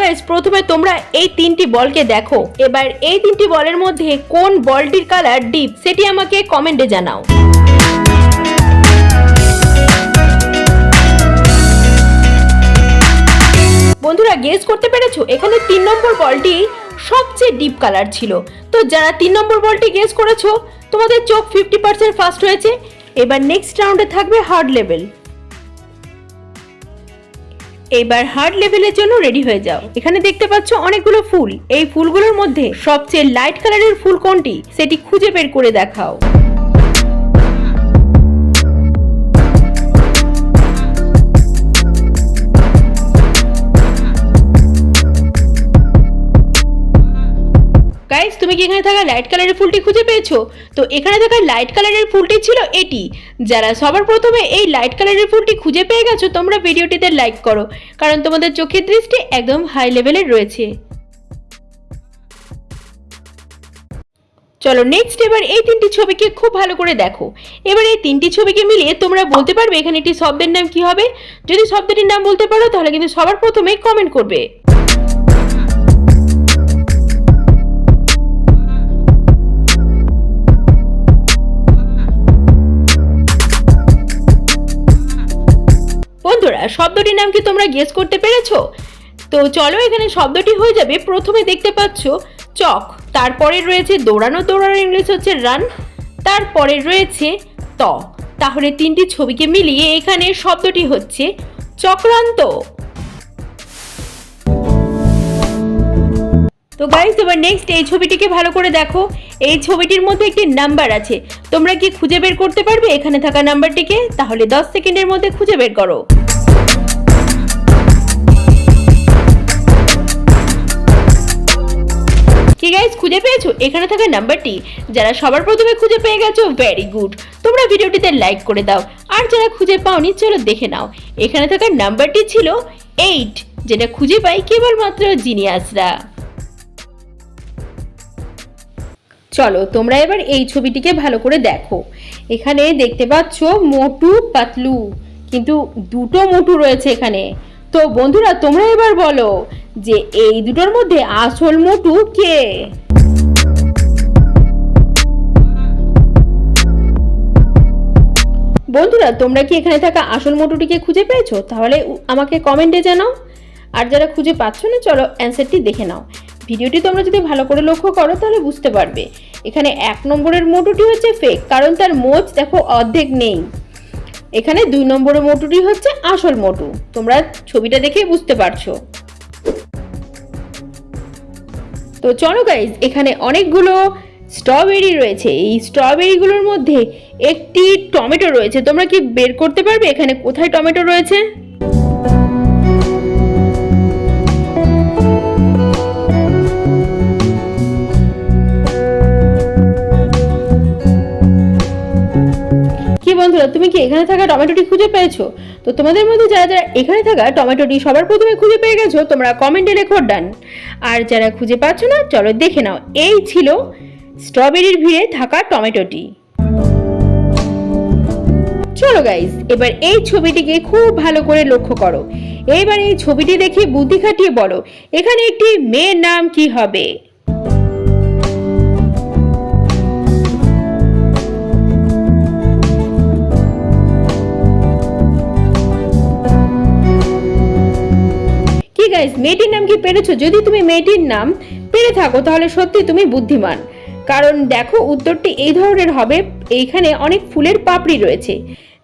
Guys প্রথমে তোমরা এই তিনটি বলকে দেখো। এবার এই তিনটি বলের মধ্যে কোন বলটির কালার ডিপ সেটি আমাকে কমেন্টে জানাও। বন্ধুরা গেস করতে পেরেছ? এখানে তিন নম্বর বলটি সবচেয়ে ডিপ কালার ছিল। তো যারা তিন নম্বর বলটি গেস করেছ, তোমাদের চোখ ফিফটি পার্সেন্ট ফাস্ট হয়েছে। এবার নেক্সট রাউন্ডে থাকবে হার্ড লেভেল এবার হার্ড লেভেলের জন্য রেডি হয়ে যাও। এখানে দেখতে পাচ্ছ অনেকগুলো ফুল। এই ফুলগুলোর মধ্যে সবচেয়ে লাইট কালারের ফুল কোনটি? সেটি খুঁজে বের করে দেখাও। এখানে থাকা লাইট কালারের ফুলটি খুঁজে পেয়েছ? তো এখানে থাকা লাইট কালারের ফুলটি ছিল এটি। যারা সবার প্রথমে এই লাইট কালারের ফুলটি খুঁজে পেয়ে গেছো, তোমরা ভিডিওটিতে লাইক করো, কারণ তোমাদের চোখের দৃষ্টি একদম হাই লেভেলের রয়েছে। চলো নেক্সট এবার এই তিনটি ছবিকে খুব ভালো করে দেখো। এবার এই তিনটি ছবিকে মিলিয়ে তোমরা বলতে পারবে এখানে একটি শব্দের নাম কি হবে? যদি শব্দটির নাম বলতে পারো, তাহলে কিন্তু সবার প্রথমে কমেন্ট করবে। শব্দটির নাম কি তোমরা গেস করতে পেরেছ? তো চলো এখানে শব্দটি হয়ে যাবে। প্রথমে দেখতে পাচ্ছ চক, তারপরে রয়েছে দৌড়ানো দৌড়ানো ইংলিশ হচ্ছে রান তারপরে রয়েছে ত। তাহলে তিনটি ছবিকে মিলিয়ে এখানে শব্দটি হচ্ছে চক্রান্ত। তো গাইস এবার নেক্সট এই ছবিটিকে ভালো করে দেখো। এই ছবিটির মধ্যে একটি নাম্বার আছে। তোমরা কি খুঁজে বের করতে পারবে? এখানে থাকা নাম্বারটিকে তাহলে দশ সেকেন্ডের মধ্যে খুঁজে বের করো। কি গাইস খুঁজে পেয়েছ? এখানে থাকা নাম্বারটি? যারা সবার প্রথমে খুঁজে পেয়ে গেছো ভেরি গুড তোমরা ভিডিওটিতে লাইক করে দাও। আর যারা খুঁজে পাওনি, চলো দেখে নাও। এখানে থাকা নাম্বারটি ছিল এইট যেটা খুঁজে পাই কেবলমাত্র জিনিয়াসরা। চলো, তোমরা এবার এই ছবিটিকে ভালো করে দেখো। এখানে দেখতে পাচ্ছ মোটু পাতলু। কিন্তু দুটো মোটু রয়েছে এখানে। তো বন্ধুরা, তোমরা এবার বলো যে এই দুটোর মধ্যে আসল মোটু কে? বন্ধুরা, তোমরা কি এখানে থাকা আসল মোটুটিকে খুঁজে পেয়েছ? তাহলে আমাকে কমেন্টে জানাও। আর যারা খুঁজে পাচ্ছ না, চলো অ্যান্সারটি দেখে নাও। ভিডিওটি তোমরা যদি ভালো করে লক্ষ্য করো, তাহলে বুঝতে পারবে। এখানে এক নম্বরের মোটুটি হচ্ছে ফেক কারণ তার মোচ দেখো অর্ধেক নেই। এখানে দুই নম্বরের মোটুটি হচ্ছে আসল মোটু। তোমরা ছবিটা দেখে বুঝতে পারছ। তো চলো গাইজ এখানে অনেকগুলো স্ট্রবেরি রয়েছে। এই স্ট্রবেরিগুলোর মধ্যে একটি টমেটো রয়েছে। তোমরা কি বের করতে পারবে? এখানে কোথায় টমেটো রয়েছে? তুমি কি এখানে থাকা টমেটোটি খুঁজে পেয়েছ? তো তোমাদের মধ্যে যারা যারা এখানে থাকা টমেটোটি সবার প্রথমে খুঁজে পেয়ে গেছো, তোমরা কমেন্টে রেখো ডান আর যারা খুঁজে পাচ্ছ না, চলো দেখে নাও। এই ছিল স্ট্রবেরির ভিড়ে থাকা টমেটোটি। চলো গাইস এবার এই ছবিটিকে খুব ভালো করে লক্ষ্য করো। এইবার এই ছবিটি দেখে বুদ্ধি খাটিয়ে বলো, এখানে একটি মেয়ের নাম কি হবে? কি গাইস মেয়েটির নাম কি পেরেছ? যদি তুমি মেয়েটির নাম পেরে থাকো, তাহলে সত্যি তুমি বুদ্ধিমান। কারণ দেখো, উত্তরটি এই ধরনের হবে, এইখানে অনেক ফুলের পাপড়ি রয়েছে।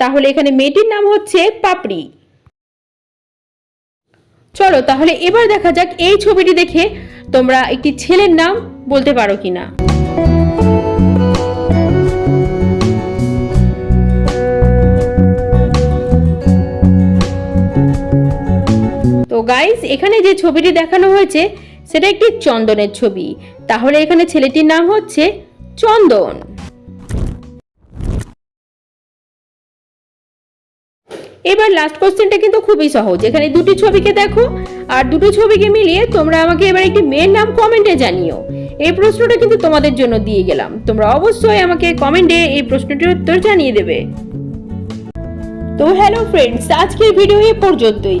তাহলে এখানে মেয়েটির নাম হচ্ছে পাপড়ি। চলো তাহলে এবার দেখা যাক এই ছবিটি দেখে তোমরা একটি ছেলের নাম বলতে পারো কিনা। গাইস এখানে যে ছবিটি দেখানো হয়েছে, সেটা একটি চন্দনের ছবি। তাহলে এখানে ছেলেটির নাম হচ্ছে চন্দন। এবার লাস্ট কোশ্চেনটা কিন্তু খুবই সহজ। এখানে দুটি ছবিকে দেখো, আর দুটো ছবিকে মিলিয়ে তোমরা আমাকে এবার একটি মেয়ের নাম কমেন্টে জানিও। এই প্রশ্নটা কিন্তু তোমাদের জন্য দিয়ে গেলাম। তোমরা অবশ্যই আমাকে কমেন্টে এই প্রশ্নটির উত্তর জানিয়ে দেবে। তো হ্যালো ফ্রেন্ডস আজকের ভিডিও এ পর্যন্তই।